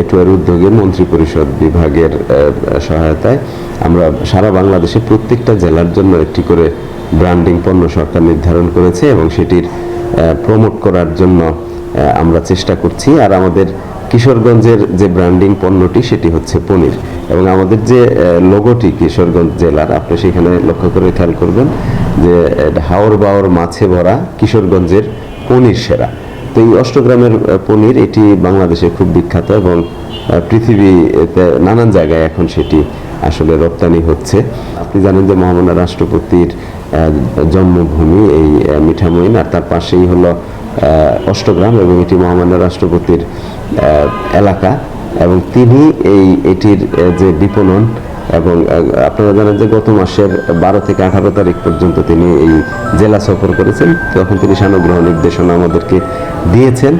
এটুয়ার উদ্যোগে মন্ত্রী পরিষদ বিভাগের সহায়তায় আমরা সারা বাংলাদেশে প্রত্যেকটা জেলার জন্য একটি করে ব্র্যান্ডিং পণ্য সরকার নির্ধারণ করেছে এবং সেটির প্রমোট করার জন্য আমরা চেষ্টা করছি। আর আমাদের কিশোরগঞ্জের যে ব্র্যান্ডিং পণ্যটি সেটি হচ্ছে পনির। এবং আমাদের যে লোগোটি কিশোরগঞ্জ জেলার, আপনি সেখানে লক্ষ্য করে খেয়াল করবেন যে হাওর বাওর মাছে ভরা কিশোরগঞ্জের পনির সেরা। তো এই অষ্টগ্রামের পনির এটি বাংলাদেশে খুব বিখ্যাত এবং পৃথিবীতে নানান জায়গায় এখন সেটি আসলে রপ্তানি হচ্ছে। আপনি জানেন যে মহামান্য রাষ্ট্রপতির জন্মভূমি এই মিঠামইন আর তার পাশেই হলো অষ্টগ্রাম এবং এটি মহামান্য রাষ্ট্রপতির এলাকা এবং তিনি এই, এটির যে বিপণন এবং আপনারা জানেন যে গত মাসের বারো থেকে আঠারো তারিখ পর্যন্ত তিনি এই জেলা সফর করেছেন। তখন তিনি সানুগ্রহ নির্দেশনা আমাদেরকে দিয়েছেন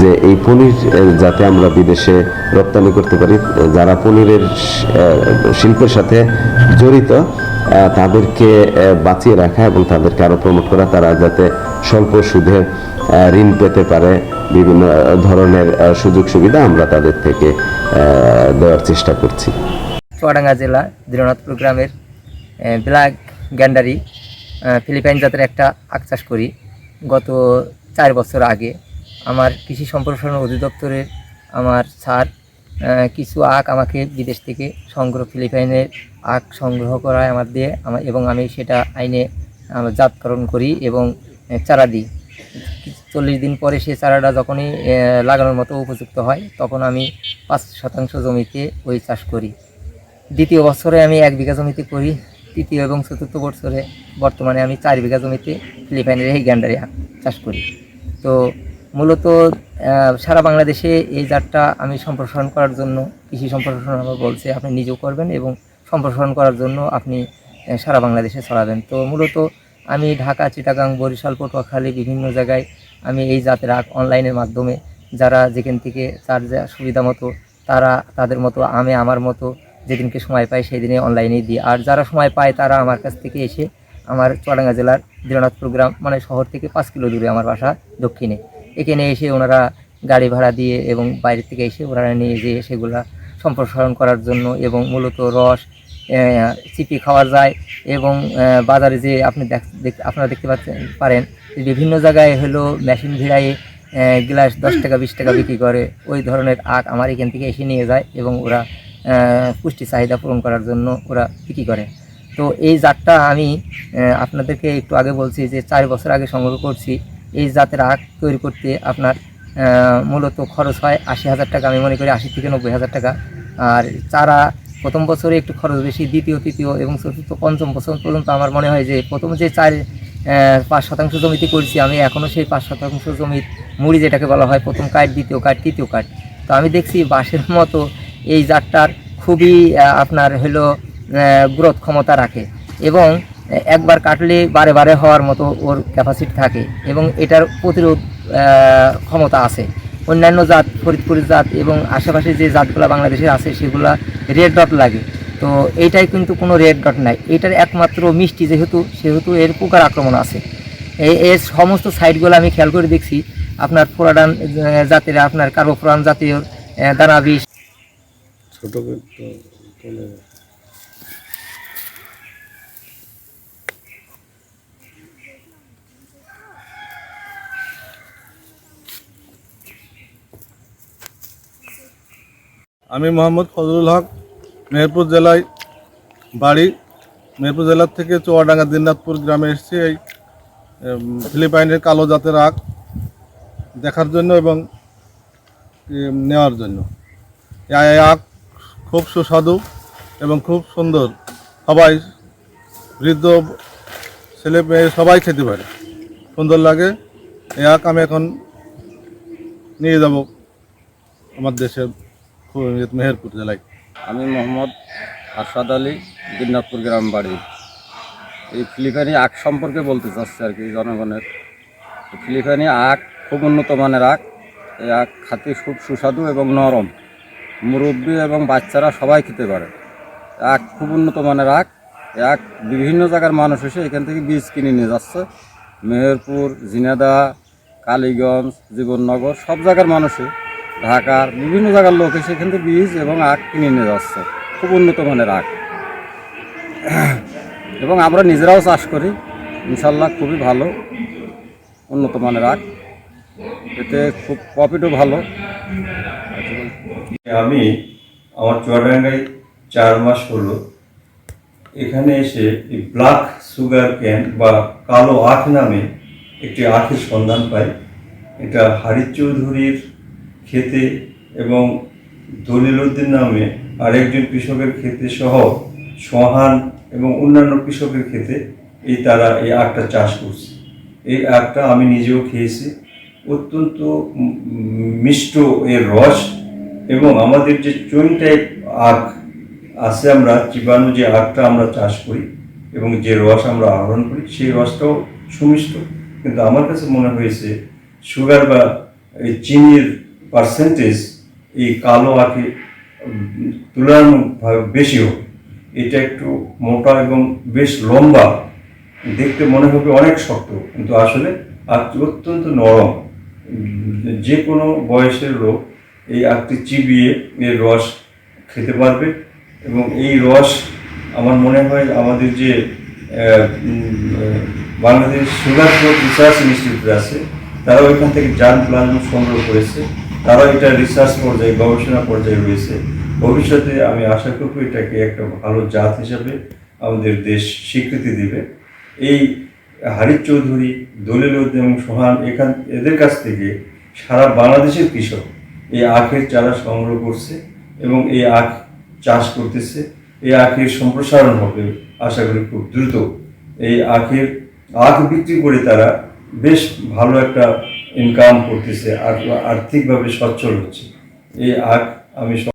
যে এই পনির যাতে আমরা বিদেশে রপ্তানি করতে পারি যারা পনিরের শিল্পের সাথে জড়িত তাদেরকে বাঁচিয়ে রাখা এবং তাদেরকে আরও প্রমোট করা, তারা যাতে স্বল্প সুদে ঋণ পেতে পারে, বিভিন্ন ধরনের সুযোগ সুবিধা আমরা তাদের থেকে দেওয়ার চেষ্টা করছি। চুয়াডাঙ্গা জেলা দৃঢ়নাথপুর গ্রামের ব্ল্যাক গ্যান্ডারি ফিলিপাইন জাতের একটা আখ চাষ করি। গত চার বছর আগে আমার কৃষি সম্প্রসারণ অধিদপ্তরের আমার স্যার কিছু আখ আমাকে বিদেশ থেকে সংগ্রহ, ফিলিপাইনের আখ সংগ্রহ করায় আমার দিয়ে আমার এবং আমি সেটা আইনে জাতকরণ করি এবং চারা দিই। চল্লিশ দিন পরে সে চারাটা যখনই লাগানোর মতো উপযুক্ত হয়, তখন আমি পাঁচ শতাংশ জমিতে ওই চাষ করি। দ্বিতীয় বছরে আমি এক বিঘা জমিতে করি, তৃতীয় এবং চতুর্থ বছরে বর্তমানে আমি চার বিঘা জমিতে ফিলিপাইনের এই গ্যান্ডারি চাষ করি। তো মূলত সারা বাংলাদেশে এই জাতটা আমি সম্প্রসারণ করার জন্য, কৃষি সম্প্রসারণ আমার বলছে, আপনি নিজেও করবেন এবং সম্প্রসারণ করার জন্য আপনি সারা বাংলাদেশে ছড়াবেন। তো মূলত আমি ঢাকা, চিটাগাং, বরিশাল, পটুয়াখালী বিভিন্ন জায়গায় আমি এই জাতের অনলাইনের মাধ্যমে যারা যেখান থেকে তার যা সুবিধা মতো, তারা তাদের মতো আমি আমার মতো যেদিনকে সময় পাই সেই দিনে অনলাইনেই দিই। আর যারা সময় পায় তারা আমার কাছ থেকে এসে আমার চুয়াডাঙ্গা জেলার দীরনাথপুর গ্রাম মানে শহর থেকে পাঁচ কিলো দূরে আমার বাসা দক্ষিণে। এখানে এসে ওনারা গাড়ি ভাড়া দিয়ে এবং বাইরে থেকে এসে ওনারা নিয়ে যেয়ে সেগুলা সম্প্রসারণ করার জন্য এবং মূলত রস চিপি খাওয়া যায় এবং বাজারে যে আপনি দেখ- আপনারা দেখতে পাচ্ছেন, পারেন বিভিন্ন জায়গায় হলো মেশিন ভিড়াইয়ে গ্লাস দশ টাকা, বিশ টাকা বিক্রি করে। ওই ধরনের আখ আমার এখান থেকে এসে নিয়ে যায় এবং ওরা পুষ্টি চাহিদা পূরণ করার জন্য ওরা বিক্রি করে। তো এই জাতটা আমি আপনাদেরকে একটু আগে বলছি যে চার বছর আগে সংগ্রহ করছি। এই জাতের আখ তৈরি করতে আপনার মূলত খরচ হয় আশি হাজার টাকা, আমি মনে করি আশি থেকে নব্বই হাজার টাকা। আর চারা প্রথম বছরে একটু খরচ বেশি, দ্বিতীয়, তৃতীয় এবং চতুর্থ, পঞ্চম বছর পর্যন্ত আমার মনে হয় যে প্রথম যে চার পাঁচ শতাংশ জমিতে করছি, আমি এখনও সেই পাঁচ শতাংশ জমির মুড়ি যেটাকে বলা হয় প্রথম কাঠ, দ্বিতীয় কাঠ, তৃতীয় কাঠ। তো আমি দেখছি বাঁশের মতো এই জাতটার খুবই আপনার হলো গ্রোথ ক্ষমতা রাখে এবং একবার কাটলে বারে বারে হওয়ার মতো ওর ক্যাপাসিটি থাকে এবং এটার প্রতিরোধ ক্ষমতা আছে। অন্যান্য জাত, ফরিদপুরের জাত এবং আশেপাশে যে জাতগুলো বাংলাদেশে আছে সেগুলা রেড ডট লাগে। তো এইটাই কিন্তু কোনো রেড ডট নাই। এটার একমাত্র মিষ্টি যেহেতু, সেহেতু এর পোকার আক্রমণ আছে। এর সমস্ত সাইডগুলো আমি খেয়াল করে দেখছি, আপনার ফোরাডান জাতের, আপনার কার্বোফোরান জাতীয় দানা বিষ ছোট তোলে আমি মোহাম্মদ ফজলুল হক, মেহেরপুর জেলায় বাড়ি। মেহেরপুর জেলার থেকে চুয়াডাঙ্গা দিনাজপুর গ্রামে এসেছি এই ফিলিপাইনের কালো জাতের আখ দেখার জন্য এবং নেওয়ার জন্য। এই আখ খুব সুস্বাদু এবং খুব সুন্দর। সবাই বৃদ্ধ ছেলে মেয়ে সবাই খেতে পারে। সুন্দর লাগে। এই আখ আমি এখন নিয়ে যাব আমার দেশের মেহেরপুর জেলায়। আমি মোহাম্মদ আরশাদ আলী দিনাজপুর গ্রাম বাড়ি। এই ফিলিপাইনি আখ সম্পর্কে বলতে চাচ্ছি আর কি জনগণের। এই ফিলিপাইনি আখ খুব উন্নত মানের আখ এই আখ খাতে খুব সুস্বাদু এবং নরম। মুরব্বী এবং বাচ্চারা সবাই খেতে পারে। আখ খুব উন্নত মানের আখ আখ বিভিন্ন জায়গার মানুষ এসে এখান থেকে বীজ কিনে নিয়ে যাচ্ছে। মেহেরপুর ঝিনাদা কালীগঞ্জ, জীবননগর, সব জায়গার মানুষে ঢাকার বিভিন্ন জায়গার লোক এসে এখান থেকে বীজ এবং আখ কিনে নিয়ে যাচ্ছে। খুব উন্নত মানের আখ। এবং আমরা নিজেরাও চাষ করি। ইনশাল্লাহ খুবই ভালো, উন্নত মানের আখ। এতে খুব প্রফিটও ভালো। আমি আমার চুয়াডাঙ্গায় চার মাস হলো। এখানে এসে এই ব্ল্যাক সুগার ক্যান বা কালো আখ নামে একটি আখের সন্ধান পাই। এটা হারিদ চৌধুরীর খেতে এবং দলিলউদ্দিন নামে আরেকজন কৃষকের ক্ষেতে সহ সোহান এবং অন্যান্য কৃষকের ক্ষেতে এই তারা এই আখটা চাষ করছে। এই আখটা আমি নিজেও খেয়েছি। অত্যন্ত মিষ্ট এর রস এবং আমাদের যে চুইং টাইপ আখ আছে আমরা, জীবাণু যে আখটা আমরা চাষ করি এবং যে রস আমরা আহরণ করি, সেই রসটাও সুমিষ্ট। কিন্তু আমার কাছে মনে হয়েছে, সুগার বা এই চিনির পার্সেন্টেজ এই কালো আখে তুলনামূলকভাবে বেশি হবে এটা একটু মোটা এবং বেশ লম্বা, দেখতে মনে হবে অনেক শক্ত, কিন্তু আসলে আখটি অত্যন্ত নরম। যে কোনো বয়সের লোক এই আখটি চিবিয়ে এর রস খেতে পারবে এবং এই রস আমার মনে হয় আমাদের যে বাংলাদেশ সুগার রিসার্চ ইনস্টিটিউট আছে, তারাও এখান থেকে জান প্লাজমা সংগ্রহ করেছে, তারাও এটা রিসার্চ পর্যায়ে, গবেষণা পর্যায়ে রয়েছে। ভবিষ্যতে আমি আশা করব এটাকে একটা ভালো জাত হিসাবে আমাদের দেশ স্বীকৃতি দিবে। এই হারিফ চৌধুরী দলিল এবং সোহান এখান, এদের কাছ থেকে সারা বাংলাদেশের কৃষক এই আখের চারা সংগ্রহ করছে এবং এই আখ চাষ করতেছে। এই আখের সম্প্রসারণ হবে, আশা করি খুব দ্রুত। এই আখের, আখ বিক্রি করে তারা বেশ ভালো একটা ইনকাম করতেছে, আর আর্থিকভাবে সচ্ছল হচ্ছে। এই আখ আমি